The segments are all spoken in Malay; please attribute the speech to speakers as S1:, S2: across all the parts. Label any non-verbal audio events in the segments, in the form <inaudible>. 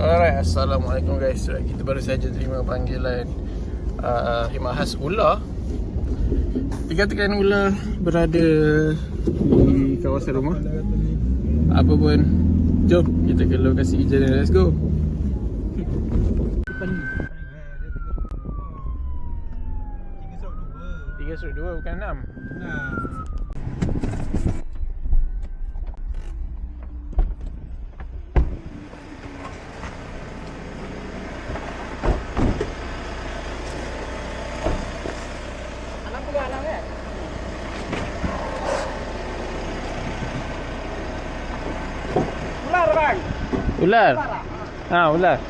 S1: Alright, Assalamualaikum guys. So, Kita baru saja terima panggilan uh, Khidmat khas ular Dikatakan ular berada di kawasan rumah. Apa pun. Jom kita ke lokasi kejadian. Let's go. Tiga surut dua bukan enam Ular Ha ular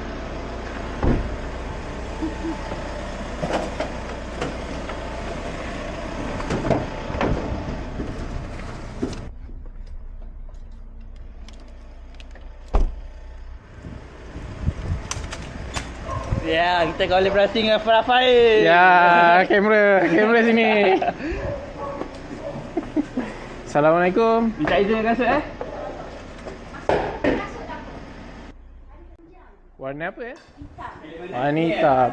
S2: Ya, kita kolaborasi dengan Farafai.
S1: Ya kamera Kamera sini <laughs> Assalamualaikum
S2: Minta izin kasut eh.
S1: Warna apa ya? Warna hitam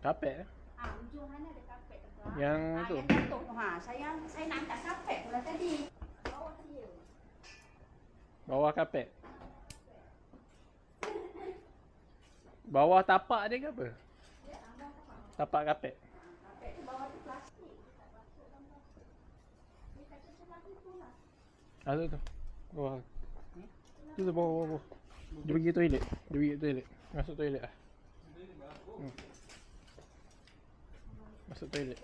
S1: Kapet eh?
S3: Ah, ujung mana ada kapet tu? Ah,
S1: Yang
S3: ah,
S1: tu
S3: Yang tutup tu. Ha, saya saya nak angkat kapet pula tadi. Bawah dia.
S1: Bawah kapet Bawah tapak dia ke apa? Tapak kapet
S3: Kapet tu bawah tu plastik. Tak masuk dalam. Dia kata celah tu lah.
S1: Ah tu tu Bawah Tu tu bawah bawah bawah Dia pergi toilet Dia pergi toilet Masuk toilet lah hmm. Masuk toilet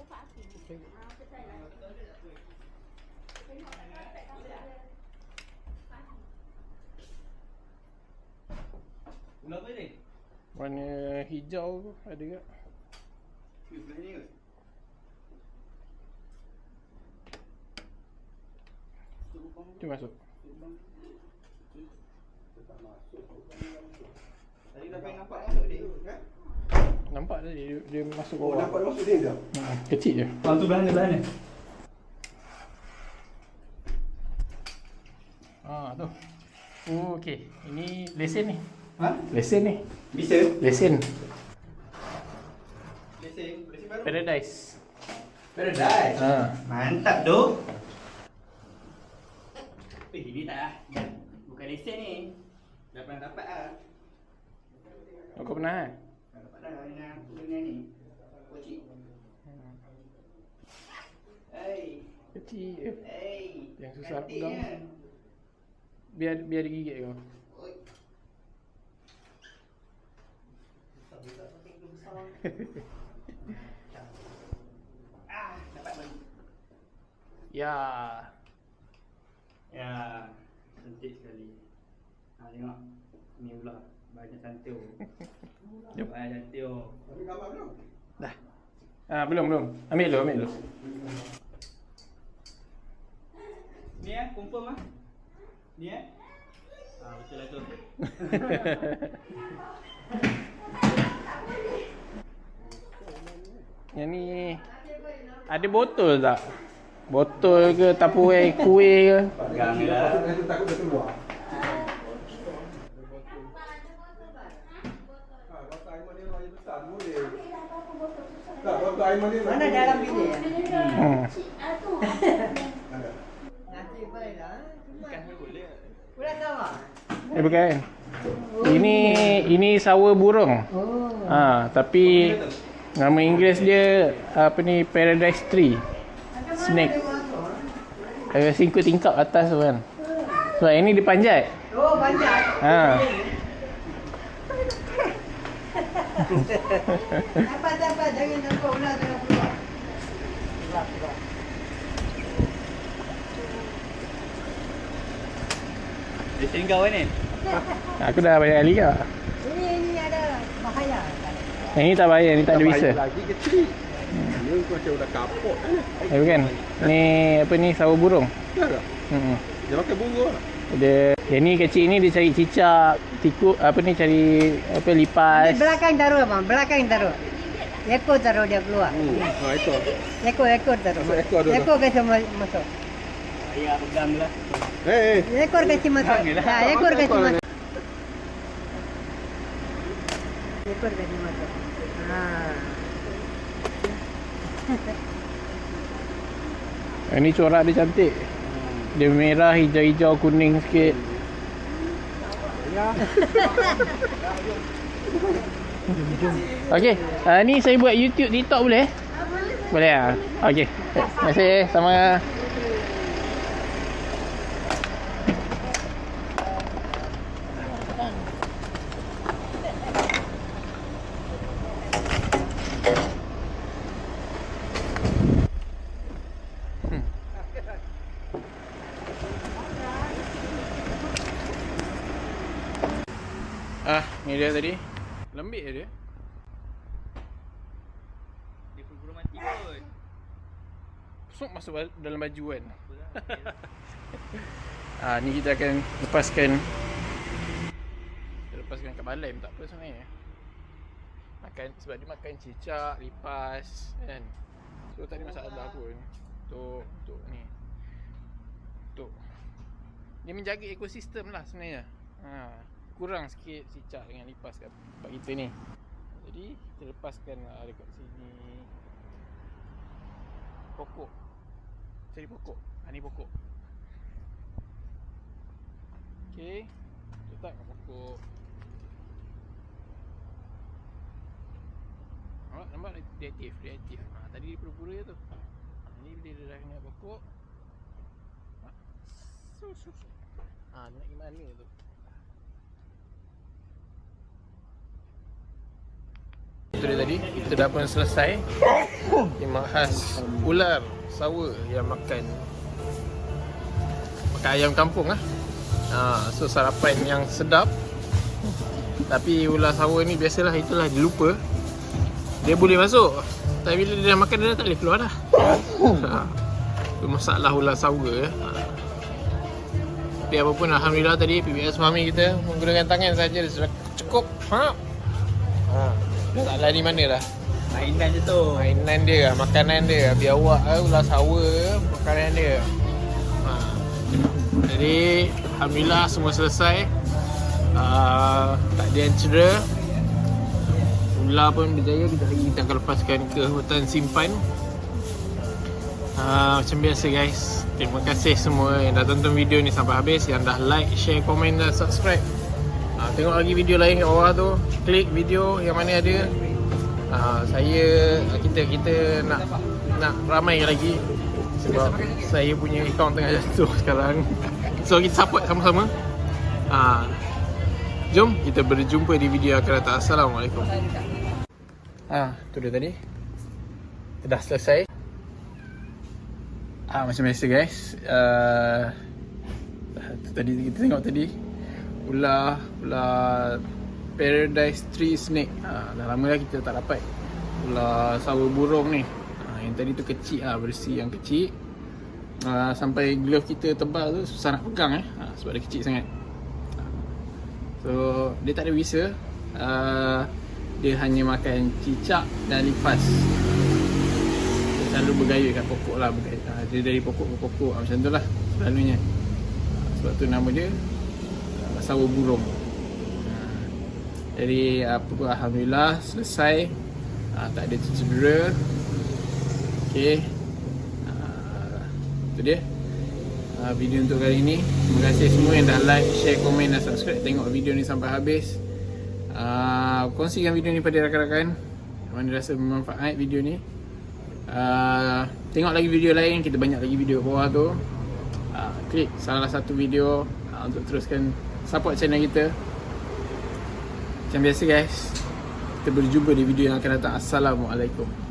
S2: Ular apa ni?
S1: Warna hijau tu ada ke?
S2: Sebelah ni ke?
S1: Tu masuk
S2: Tadi dah pengen nampak masuk dia. Kan?
S1: Nampak tadi dia, dia masuk
S4: Oh,
S1: bawah
S4: nampak masuk dia dah.
S1: hmm. Kecil je
S2: Orang tu belakang ni.
S1: Ah tu Oh okey Ini lesen ni
S2: Ha?
S1: Lesen ni
S2: Bisa.
S1: Lesen
S2: Lesen, lesen baru.
S1: Paradise
S2: Paradise.
S1: Ha
S2: Mantap doh. Eh, ini tak ah. Bukan lesen ni. Dah pernah dapat ah.
S1: Oh, kau pernah eh?
S2: Dah dapat dah dengan dengan ni. Kocik. Hey,
S1: Kecil je
S2: hey.
S1: Yang susah
S2: Cantik
S1: pegang.
S2: kan?
S1: Biar biar dia gigit kau
S2: Oi. Besar-besar <laughs> besar. Ah, dapat balik.
S1: Ya
S2: Ya, cantik sekali. Ha, tengok. Ni pula. Banyak cantik. <laughs>
S1: Jom.
S2: Banyak cantik.
S4: Tapi gambar belum?
S1: Dah Ah belum belum Ambil dulu ambil dulu
S2: Ni eh, confirm ah. Ni eh. Ah, betul lah tu. <laughs>
S1: Yang ni Ada botol tak? Botol ke Tupperware kuih ke
S2: Pegang lah.
S4: Takut dia takut dia keluar. Ha, botol air mani raya besar tu boleh. Tak, botol air mani
S5: Mana dalam bilik ya?
S1: hmm.
S3: Ah tu.
S4: Ada.
S5: Nanti boleh lah. Cuma
S2: Bukan boleh.
S5: Pulang kawan.
S1: Eh bukan Ini Ini sawo burung
S5: Oh.
S1: ha, Tapi Nama Inggeris dia Apa ni Paradise Tree Snake Ada singkut tingkap atas tu kan So yang ni dia panjat
S5: Oh banyak.
S1: ha.
S5: Dapat dapat jangan nampak ular jangan keluar. Keluar keluar.
S2: Lesen kau kan ni? <laughs>
S1: Aku dah banyak kali ke
S5: Ini ini ada bahaya.
S1: Yang ni tak bahaya Ni tak ada visa
S4: Lagi kecil. Dia macam dah kapok.
S1: Eh bukan Ni apa ni sawo burung
S4: Ya tak?
S1: hmm.
S4: Dia pakai burung lah.
S1: Dia Yang ni kecil ni dia cari cicak Tikuk Apa ni cari Apa lipas
S5: Di belakang taruh bang, belakang taruh. Ekor taruh dia keluar.
S4: Hmm. Ha, itu.
S5: Ekor ekor taruh.
S4: Masuk ekor dulu.
S5: Ekor kasi ma- masuk.
S2: Ayah pegang lah.
S4: Eh, eh.
S5: Ekor kasi masuk.
S2: Janganlah.
S5: Ha, ekor kasi masuk. Ekor tadi mata. Ha.
S1: Yang ni corak dia cantik. Dia merah, hijau-hijau, kuning sikit. <laughs> Okey, uh, ni saya buat YouTube, TikTok boleh? Boleh ah. Okey. Terima kasih sama ni dia tadi. Lembik dia.
S2: Dia pun mati kot.
S1: Sok masuk dalam baju kan. <laughs>
S2: Lah.
S1: Ah, ni kita akan lepaskan kita lepaskan kat balai pun tak apa sebenarnya. Makan sebab dia makan cicak, lipas kan. So tak ada masalah pun. Untuk untuk ni. Untuk dia menjaga ekosistem lah sebenarnya. Ha, kurang sikit cicak dengan lipas kat tempat kita ni. Jadi kita lepaskan dekat sini. Pokok. Cari pokok. Ha, ni pokok. Okey. Letak kat pokok. Nampak, nampak dia aktif, dia aktif. Ha, tadi dia pura-pura je tu. Ha, ni bila dia dah kena pokok. Ha. So, so, so. Ha, nak pergi mana tu? Dia tadi, kita dah pun selesai Khidmat khas ular sawa yang makan Makan ayam kampung lah ha, So sarapan yang sedap Tapi ular sawa ni biasalah itulah dia lupa Dia boleh masuk Tapi bila dia dah makan dia dah tak boleh keluar dah ha. Masalah ular sawa ya. ha. Tapi apa pun Alhamdulillah tadi PBS Mami kita menggunakan tangan saja dia sudah cukup. Ha. Tak lari mana dah
S2: Mainan je tu.
S1: Mainan dia lah, makanan dia lah. Biar awak eh, ular sawa makanan dia ha. Jadi Alhamdulillah semua selesai uh, Tak ada yang cedera Ular pun berjaya Kita lagi kita akan lepaskan ke hutan simpan uh, Macam biasa guys Terima kasih semua yang dah tonton video ni sampai habis Yang dah like, share, komen dan subscribe uh, Tengok lagi video lain kat bawah tu Klik video yang mana ada. Uh, Saya Kita kita nak Nak ramai lagi Sebab saya punya account tengah jatuh <laughs> sekarang. So kita support sama-sama. Uh, Jom kita berjumpa di video akan datang. Assalamualaikum. Ah, tu dia tadi. Kita dah selesai. Ah macam biasa guys. Uh, tadi kita tengok tadi ular ular paradise tree snake. Ah dah lama dah kita tak dapat ular sawa burung ni. Ah yang tadi tu kecil ah bersih yang kecil. Ah sampai glove kita tebal tu susah nak pegang eh. Ah, sebab dia kecil sangat. So dia tak ada visa. Uh, dia hanya makan cicak dan lipas dia selalu bergaya kat pokok lah bergaya. Ha, dia dari pokok ke pokok ha, macam tu lah selalunya ha, sebab tu nama dia uh, sawa burung. Jadi apa pun Alhamdulillah selesai. Ha, tak ada cedera. Ok ha, tu dia. Ha, video untuk kali ni terima kasih semua yang dah like, share, komen dan subscribe. Tengok video ni sampai habis. Uh, kongsikan video ni pada rakan-rakan. Mana rasa bermanfaat video ni. Uh, Tengok lagi video lain. Kita banyak lagi video bawah tu. Uh, Klik salah satu video uh, Untuk teruskan support channel kita. Macam biasa guys Kita berjumpa di video yang akan datang. Assalamualaikum